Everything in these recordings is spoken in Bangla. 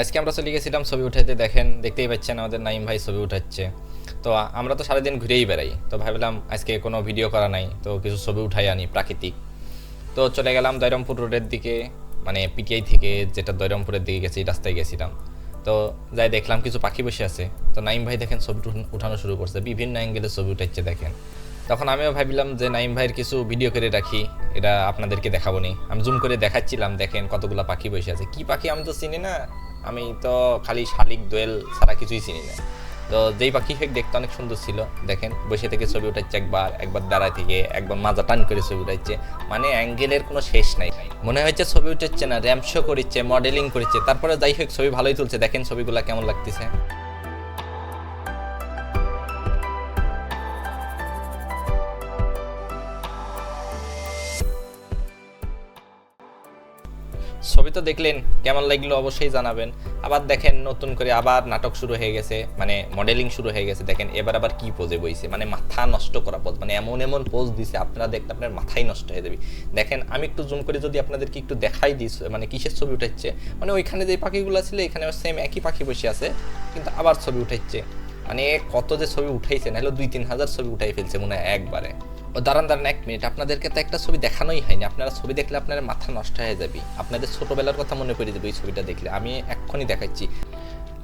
আজকে আমরা চলে গেছিলাম ছবি উঠাইতে, দেখেন, দেখতেই পাচ্ছেন আমাদের নাইম ভাই ছবি উঠাচ্ছে। তো আমরা তো সারাদিন ঘুরেই বেড়াই, তো ভাবলাম আজকে কোনো ভিডিও করা নাই, তো কিছু ছবি উঠাই আনি প্রাকৃতিক। তো চলে গেলাম দৈরমপুর রোডের দিকে মানে পিটিআই থেকে যেটা দৈরমপুরের দিকে গেছি, রাস্তায় গেছিলাম। তো যাই দেখলাম কিছু পাখি বসে আছে, তো নাইম ভাই দেখেন ছবি উঠানো শুরু করছে, বিভিন্ন অ্যাঙ্গেলে ছবি উঠাচ্ছে দেখেন। তখন আমিও ভাবিলাম যে নাইম ভাইয়ের কিছু ভিডিও করে রাখি, এটা আপনাদেরকে দেখাবো নি। আমি জুম করে দেখাচ্ছিলাম, দেখেন কতগুলো পাখি বসে আছে। কি পাখি আমি তো চিনি না, আমি তো খালি শালিক, দোয়েল ছাড়া কিছুই চিনি না। তো যেই পাখি দেখতে অনেক সুন্দর ছিল, দেখেন, বসে থেকে ছবি উঠাচ্ছে একবার একবার দাঁড়ায় থেকে, একবার মাজা টান করে ছবি উঠাচ্ছে মানে অ্যাঙ্গেলের কোনো শেষ নাই। মনে হচ্ছে ছবি উঠাচ্ছে না, র্যাম্প শো করছে মডেলিং করছে, তারপরে যাই হোক, ছবি ভালোই তুলছে, দেখেন ছবিগুলো কেমন লাগতেছে। তো দেখলেন, কেমন লাগল অবশ্যই জানাবেন। আবার দেখেন, নতুন করে আবার নাটক শুরু হয়ে গেছে মানে মডেলিং শুরু হয়ে গেছে, দেখেন, এবার আবার কি পোজে বইছে মানে মাথা নষ্ট করা পোজ মানে এমন এমন পোজ দিছে, আপনারা দেখতে আপনার মাথাই নষ্ট হয়ে যাবে। দেখেন, আমি একটু জুম করে যদি আপনাদেরকে একটু দেখাই দিই মানে কিসের ছবি উঠাচ্ছে মানে ওইখানে যে পাখিগুলো ছিল, এখানে সেম একই পাখি বসে আছে, কিন্তু আবার ছবি উঠাচ্ছে। মানে কত যে ছবি উঠাইছে, নাহলে দুই তিন হাজার ছবি উঠাই ফেলছে মনে হয় একবারে। দাঁড়ান দাঁড়ান এক মিনিট। আপনাদেরকে তো একটা ছবি দেখানোই হয়নি। আপনারা ছবি দেখলে আপনার মাথা নষ্ট হয়ে যাবে। আপনাদের ছোটবেলার কথা মনে পড়ে যাবে এই ছবিটা দেখলে। আমি এক্ষুনি দেখাচ্ছি।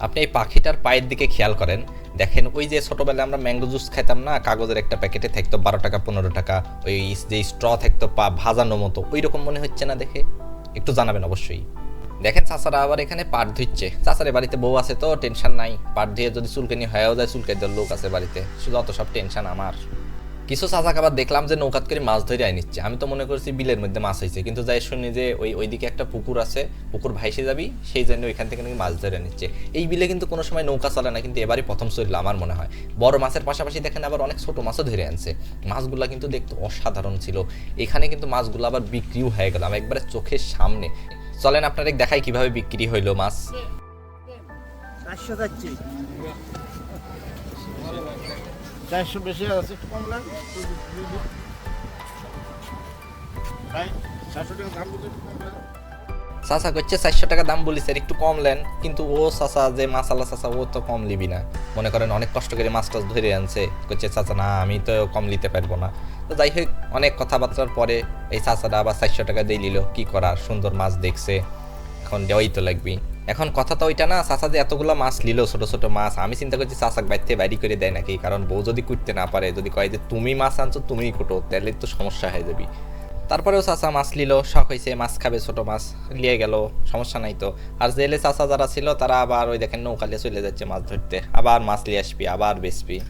আপনি এই পাখিটার পায়ের দিকে খেয়াল করেন। দেখেন, ওই যে ছোটবেলায় আমরা ম্যাঙ্গো জুস খাইতাম না, কাগজের একটা প্যাকেটে থাকতো বারো টাকা, পনেরো টাকা। ওই যে স্ট্র থাকতো পা ভাজানো মতো। ওই রকম মনে হচ্ছে না দেখে? একটু জানাবেন অবশ্যই। দেখেন, চাচারা আবার এখানে পাট ধুচ্ছে চাচারে বাড়িতে বউ আছে তো, টেনশন নাই। পাট ধুয়ে যদি চুলকানি হয়েও যায়, চুলকাই দেওয়ার লোক আছে বাড়িতে। শুধু অত সব টেনশন আমার। কিছু চাচা আবার দেখলাম যে নৌকাত করে মাছ ধরে আই নিচ্ছে। আমি তো মনে করছি বিলের মধ্যে মাছ হয়েছে কিন্তু যাই শুনি যে ওই ওইদিকে একটা পুকুর আছে, পুকুর ভাইসে যাবি, সেই জন্য ওইখান থেকে নাকি মাছ ধরে নিচ্ছে। এই বিলে কিন্তু কোনো সময় নৌকা চলে না, কিন্তু এবারই প্রথম চলল আমার মনে হয়। বড় মাছের পাশাপাশি দেখেন আবার অনেক ছোট মাছও ধরে আনছে। মাছগুলা কিন্তু দেখতে অসাধারণ ছিল। এখানে কিন্তু মাছগুলো আবার বিক্রিও হয়ে গেল একবারে চোখের সামনে। চলেন আপনাদের দেখাই কীভাবে বিক্রি হইল মাছ। চারশো বেশি আছে চাচা করছে চারশো টাকা দাম বলিস আর একটু কম লেন, কিন্তু ও চাচা যে মাসালা চাচা ও তো কম লিবি না। মনে করেন অনেক কষ্ট করে মাছ টাছ ধরে আনছে, করছে চাচা না, আমি তো কম নিতে পারব না। তো যাই হোক, অনেক কথাবার্তার পরে এই চাচাটা আবার চারশো টাকা দিয়ে নিল। কি করার? সুন্দর মাছ দেখছে। এখন দেওয়াই তো লাগবি এখন কথা তো ওইটা না, চাচা যে এতগুলো মাছ নিল, ছোট ছোট মাছ, আমি চিন্তা করছি চাচাক বাইতে বাইরি করে দেয় নাকি, কারণ বউ যদি কুটতে না পারে, যদি কয় যে তুমি মাছ আনছো, তুমিই কুটো, তাহলে তো সমস্যা হয়ে যাবি। তারপরেও চাচা মাছ নিল, শখ হয়েছে মাছ খাবে, ছোট মাছ নিয়ে গেল, সমস্যা নাই তো। আর জেলে চাচা যারা ছিল, তারা আবার ওই দেখেন নৌকা নিয়ে চলে যাচ্ছে মাছ ধরতে, আবার মাছ নিয়ে আসবি, আবার বেচবি।